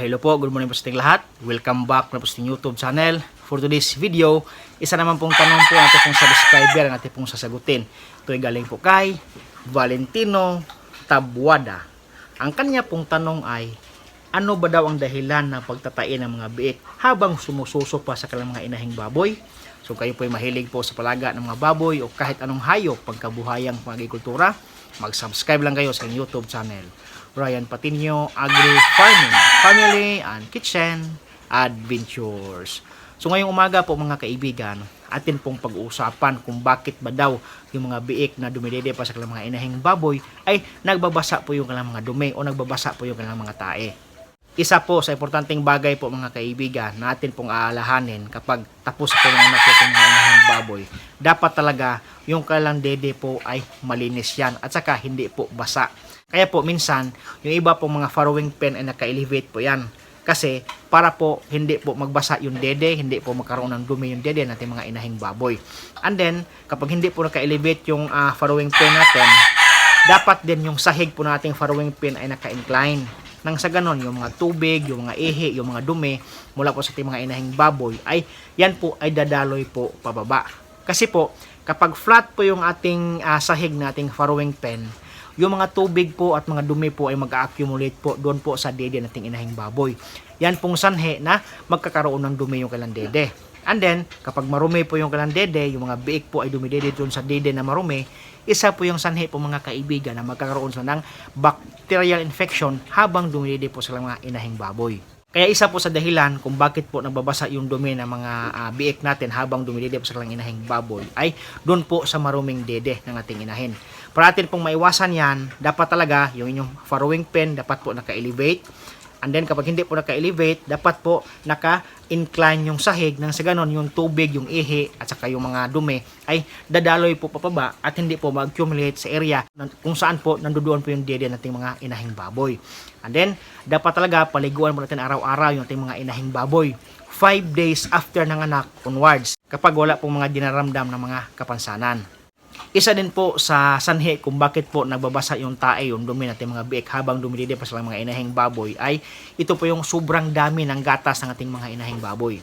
hello po, good morning po sa ating lahat. Welcome back na po sa ating YouTube channel. For today's video, isa naman pong tanong po natin pong subscriber ang natin pong sasagutin. Ito ay galing po kay Valentino Tabuada. Ang kanya pong tanong ay, ano ba daw ang dahilan ng pagtatain ng mga biik habang sumususo pa sa kanilang mga inahing baboy? So kayo po ay mahilig po sa palaga ng mga baboy o kahit anong hayop pagkabuhayang pag-agrikultura, mag-subscribe lang kayo sa YouTube channel. Ryan Patinio Agri Farming, Family and Kitchen Adventures. So ngayong umaga po mga kaibigan, atin pong pag-uusapan kung bakit ba daw yung mga biik na dumidede pa sa kanilang mga inahing baboy ay nagbabasa po yung kanilang mga dumi o nagbabasa po yung kanilang mga tae. Isa po sa importanteng bagay po mga kaibigan na atin pong aalahanin kapag tapos po po ng mga baboy, dapat talaga yung kanilang dede po ay malinis yan at saka hindi po basa. Kaya po minsan, yung iba pong mga farrowing pen ay naka-elevate po yan. Kasi para po hindi po magbasa yung dede, hindi po magkaroon ng dumi yung dede natin mga inahing baboy. And then, kapag hindi po naka-elevate yung ah, farrowing pen natin, dapat din yung sahig po nating farrowing pin ay naka-incline. Nang sa ganon, yung mga tubig, yung mga ihi, yung mga dumi mula po sa ating mga inahing baboy ay yan po ay dadaloy po pababa. Kasi po, kapag flat po yung ating ah, sahig nating farrowing pen, yung mga tubig po at mga dumi po ay mag-accumulate po doon po sa dede nating inahing baboy. Yan pong sanhe na magkakaroon ng dumi yung kailang dede. And then, kapag marumi po yung kailang dede, yung mga biik po ay dumidede doon sa dede na marumi, isa po yung sanhe po mga kaibigan na magkakaroon sa ng bacterial infection habang dumidede po sa mga inahing baboy. Kaya isa po sa dahilan kung bakit po nagbabasa yung dumi ng mga ah, biik natin habang dumidede po sa kanilang inahing baboy ay doon po sa maruming dede ng ating inahin. Para atin pong maiwasan yan, dapat talaga yung inyong farrowing pen dapat po naka-elevate. And then kapag hindi po naka-elevate, dapat po naka-incline yung sahig nang sa ganon yung tubig, yung ihi at saka yung mga dumi ay dadaloy po papaba at hindi po mag-accumulate sa area kung saan po nandoon po yung dede nating mga inahing baboy. And then, dapat talaga paliguan mo natin araw-araw yung ating mga inahing baboy. 5 days after ng anak onwards kapag wala pong mga dinaramdam ng mga kapansanan. Isa din po sa sanhi kung bakit po nagbabasa yung tae, yung dumi natin mga biik habang dumidide pa sa mga inahing baboy ay ito po yung sobrang dami ng gatas ng ating mga inahing baboy.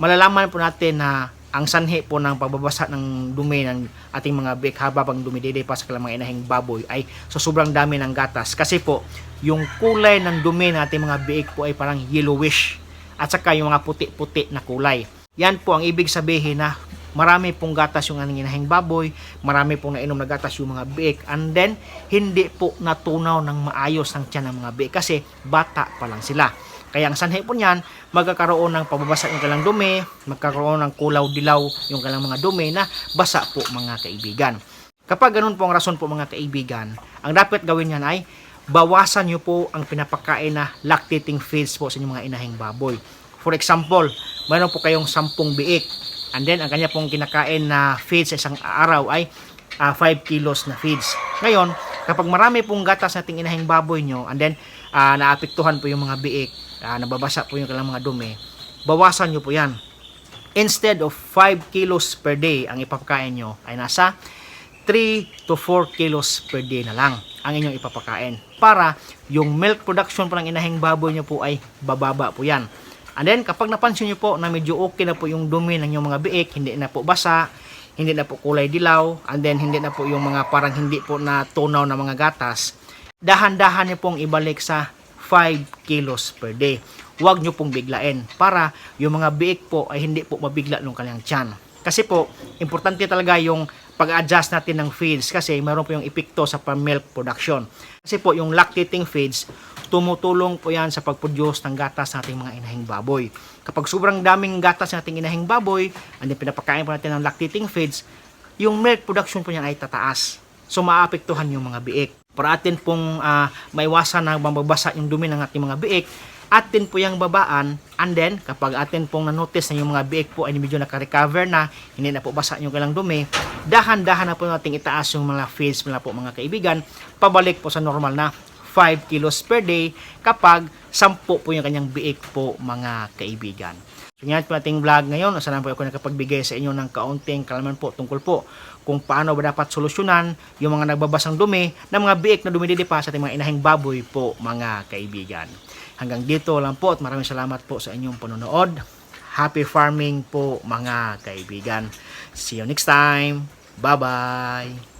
Malalaman po natin na ang sanhi po ng pagbabasa ng dumi ng ating mga biik habang dumidide pa sa mga inahing baboy ay sa sobrang dami ng gatas. Kasi po, yung kulay ng dumi ng ating mga biik po ay parang yellowish at saka yung mga puti-puti na kulay. Yan po ang ibig sabihin na marami pong gatas yung aning inahing baboy, marami pong nainom na gatas yung mga biik, and then hindi po natunaw ng maayos ang tiyan ng mga biik kasi bata pa lang sila. Kaya ang sanhi po niyan, magkakaroon ng pababasa yung kalang dumi, magkakaroon ng kulaw-dilaw yung kalang mga dumi na basa po mga kaibigan. Kapag ganun po ang rason po mga kaibigan, ang dapat gawin niyan ay bawasan niyo po ang pinapakain na lactating feeds po sa inyong mga inahing baboy. For example, mayroon po kayong sampung biik. And then, ang kanya pong kinakain na feeds sa isang araw ay ah, 5 kilos na feeds. Ngayon, kapag marami pong gatas nating inahing baboy nyo, and then, ah, naapektuhan po yung mga biik, ah, nababasa po yung kailang mga dumi, bawasan nyo po yan. Instead of 5 kilos per day ang ipapakain nyo, ay nasa 3 to 4 kilos per day na lang ang inyong ipapakain para yung milk production po ng inahing baboy nyo po ay bababa po yan. And then kapag napansin nyo po na medyo okay na po yung dumi ng inyong mga biik, hindi na po basa, hindi na po kulay dilaw, and then hindi na po yung mga parang hindi po na tunaw na mga gatas, dahan-dahan nyo pong ibalik sa 5 kilos per day. Huwag nyo pong biglain para yung mga biik po ay hindi po mabigla ng kanyang tiyan. Kasi po, importante talaga yung pag-adjust natin ng feeds kasi mayroon po yung epekto sa milk production. Kasi po yung lactating feeds, tumutulong po yan sa pag-produce ng gatas ng ating mga inahing baboy. Kapag sobrang daming gatas ng ating inahing baboy, and then pinapakain po natin ng lactating feeds, yung milk production po niyan ay tataas. So maapektuhan yung mga biik. Para atin pong ah, maiwasan na mababasa yung dumi ng ating mga biik, atin po yung babaan and then kapag atin pong nanotice na yung mga biik po ay medyo naka-recover na, hindi na po basa yung kailang dumi, dahan-dahan na po nating itaas yung mga feeds nila po mga kaibigan, pabalik po sa normal na 5 kilos per day kapag 10 po yung kanyang biik po mga kaibigan. So yan po ating vlog ngayon. Sana po ako nakapagbigay sa inyo ng kaunting kalaman po tungkol po kung paano ba dapat solusyonan yung mga nagbabasang dumi ng mga biik na dumididipa sa ating mga inahing baboy po mga kaibigan. Hanggang dito lang po at maraming salamat po sa inyong panonood. Happy farming po mga kaibigan. See you next time. Bye-bye.